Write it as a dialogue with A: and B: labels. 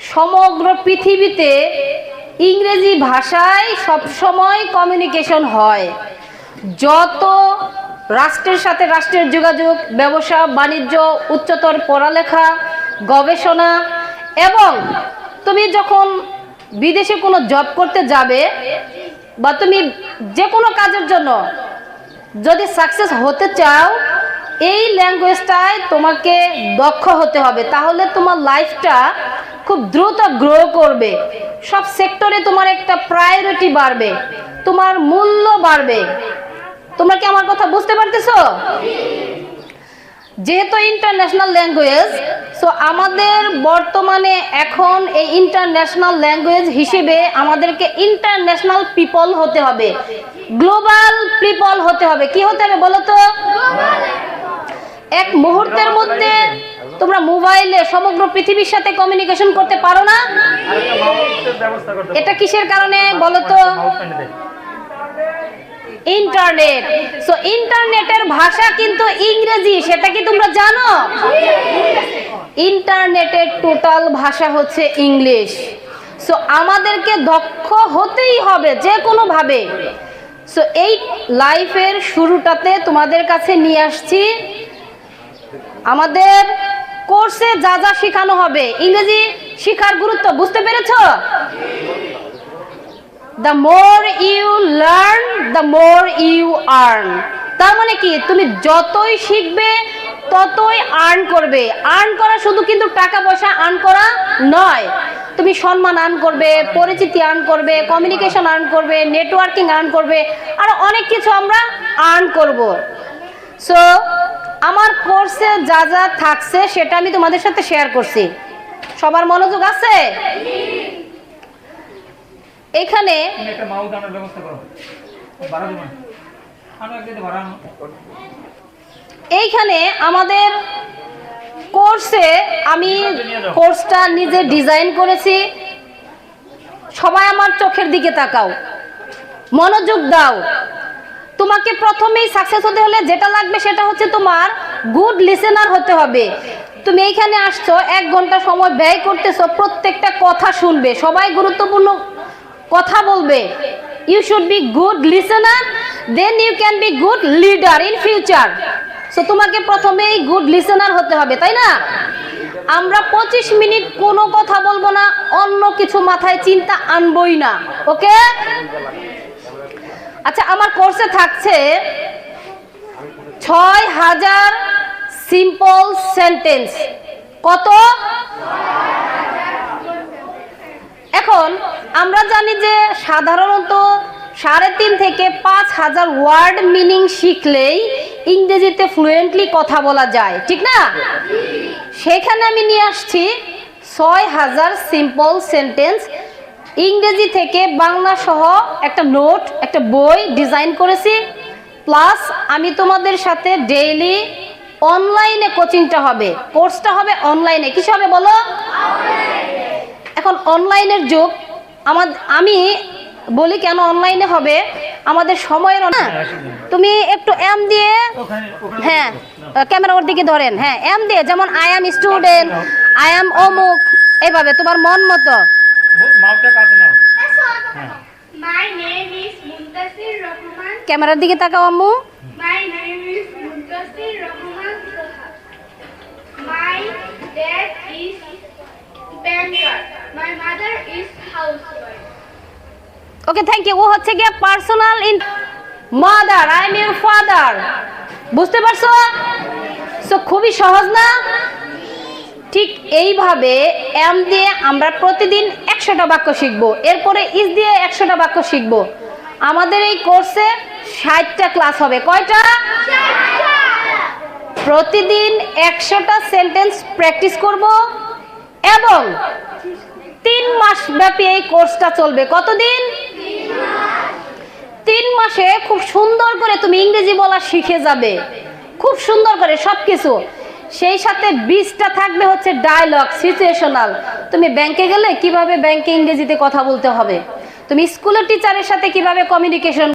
A: সমগ্র পৃথিবীতে ইংরেজি ভাষায় সবসময় কমিউনিকেশন হয়। যত রাষ্ট্রের সাথে রাষ্ট্রের যোগাযোগ, ব্যবসা, বাণিজ্য, উচ্চতর পড়ালেখা, গবেষণা এবং তুমি যখন বিদেশে কোনো জব করতে যাবে বা তুমি যে কোনো কাজের জন্য যদি সাকসেস হতে চাও, এই ল্যাঙ্গুয়েজটায় তোমাকে দক্ষ হতে হবে। তাহলে তোমার লাইফটা খুব দ্রুত গ্রো করবে। সব সেক্টরে তোমার একটা প্রায়োরিটি বাড়বে। তোমার মূল্য বাড়বে। তোমরা কি আমার কথা বুঝতে পারতেছো? যেহেতু ইন্টারন্যাশনাল ল্যাঙ্গুয়েজ সো আমাদের বর্তমানে এখন এই ইন্টারন্যাশনাল ল্যাঙ্গুয়েজ হিসেবে আমাদেরকে ইন্টারন্যাশনাল পিপল হতে হবে। গ্লোবাল পিপল হতে হবে। কি হতে হবে বলো তো? তোমরা মোবাইলে সমগ্র পৃথিবীর সাথে কমিউনিকেশন করতে পারো না? এটা কিসের কারণে বলো তো। ইন্টারনেট সো ইন্টারনেটের ভাষা কিন্তু ইংরেজি সেটা কি তোমরা জানো? ইন্টারনেটের টোটাল ভাষা হচ্ছে ইংলিশ সো আমাদেরকে দক্ষ হতেই হবে যে কোনোভাবে সো এই লাইফের শুরুটাতে তোমাদের কাছে নিয়ে আসছি। আমাদের কোর্সে যা যা শেখানো হবে। ইংরেজি শেখার গুরুত্ব, বুঝতে পেরেছ? The more you learn the more you earn তার মানে কি? তুমি যতই শিখবে, ততই আর্ন করবে। আর্ন করা শুধু কিন্তু টাকা পয়সা আর্ন করা নয়। তুমি সম্মান আর্ন করবে, পরিচিতি আর্ন করবে কমিউনিকেশন আর্ন করবে নেটওয়ার্কিং আর্ন করবে, আর অনেক কিছু আমরা আর্ন করব। সো আমার কোর্সে যা যা থাকছে সেটা আমি তোমাদের সাথে শেয়ার করছি। সবার মনোযোগ আছে? এখানে এইখানে আমাদের কোর্সে আমি কোর্সটা নিজে ডিজাইন করেছি। সবাই আমার চোখের দিকে তাকাও। মনোযোগ দাও। তোমাকে প্রথমেই সাকসেস হতে হলে যেটা লাগবে সেটা হচ্ছে তোমার গুড লিসেনার হতে হবে। তুমি এইখানে আসছো, এক ঘণ্টা সময় ব্যয় করতেছো, প্রত্যেকটা কথা শুনবে, সবাই গুরুত্বপূর্ণ কথা বলবে। You should be good listener then you can be good leader in future so তোমাকে প্রথমেই গুড লিসেনার হতে হবে, তাই না? আমরা পঁচিশ মিনিট কোনো কথা বলব না, অন্য কিছু মাথায় চিন্তা আনবই না ওকে আচ্ছা আমার কোর্সে থাকছে ছয় হাজার সিম্পল সেন্টেন্স কত? এখন আমরা জানি যে সাধারণত সাড়ে তিন থেকে পাঁচ হাজার ওয়ার্ড মিনিং শিখলেই ইংরেজিতে ফ্লুয়েন্টলি কথা বলা যায়, ঠিক না? সেখানে আমি নিয়ে আসছি ছয় হাজার সিম্পল সেন্টেন্স ইংরেজি থেকে বাংলা সহ একটা নোট, একটা বই ডিজাইন করেছি। প্লাস আমি তোমাদের সাথে ডেইলি অনলাইনে কোচিংটা হবে, কোর্সটা হবে অনলাইনে। কিছু হবে বলো? এখন অনলাইনের যুগ। আমার আমি বলি কেন অনলাইনে হবে? আমাদের সময়ের না তুমি একটু এম দিয়ে হ্যাঁ ক্যামেরা ওর দিকে ধরেন হ্যাঁ এম দিয়ে, যেমন I am student, I am অমুক এইভাবে তোমার মন মতো।
B: মাউসটা কাছে নাও। হ্যাঁ।
C: My name is Muntasir Rahman.
A: ক্যামেরার দিকে তাকাও আম্মু।
C: My name is Muntasir Rahman Soha. My dad is banker. My mother is
A: okay thank you ও হচ্ছে গিয়ে personal in mother I am your father বুঝতে পারছ? সো খুবই সহজ না? ঠিক এইভাবে এম দিয়ে আমরা প্রতিদিন একশোটা বাক্য শিখব। এরপরে ইস দিয়ে একশোটা বাক্য শিখব। আমাদের এই কোর্সে ষাটটা ক্লাস হবে। কয়টা? প্রতিদিন একশোটা সেন্টেন্স প্র্যাকটিস করব এবং তিন মাস ব্যাপী এই কোর্সটা চলবে। কতদিন? তিন মাসে খুব সুন্দর করে তুমি ইংরেজি বলা শিখে যাবে। খুব সুন্দর করে সবকিছু। সেই সাথে বিশটা থাকবে হচ্ছে ডায়লগ সিচুয়েশনাল তুমি ব্যাংকে গেলে কীভাবে ব্যাংকে ইংরেজিতে কথা বলতে হবে? তুমি স্কুলের টিচারের সাথে কীভাবে কমিউনিকেশন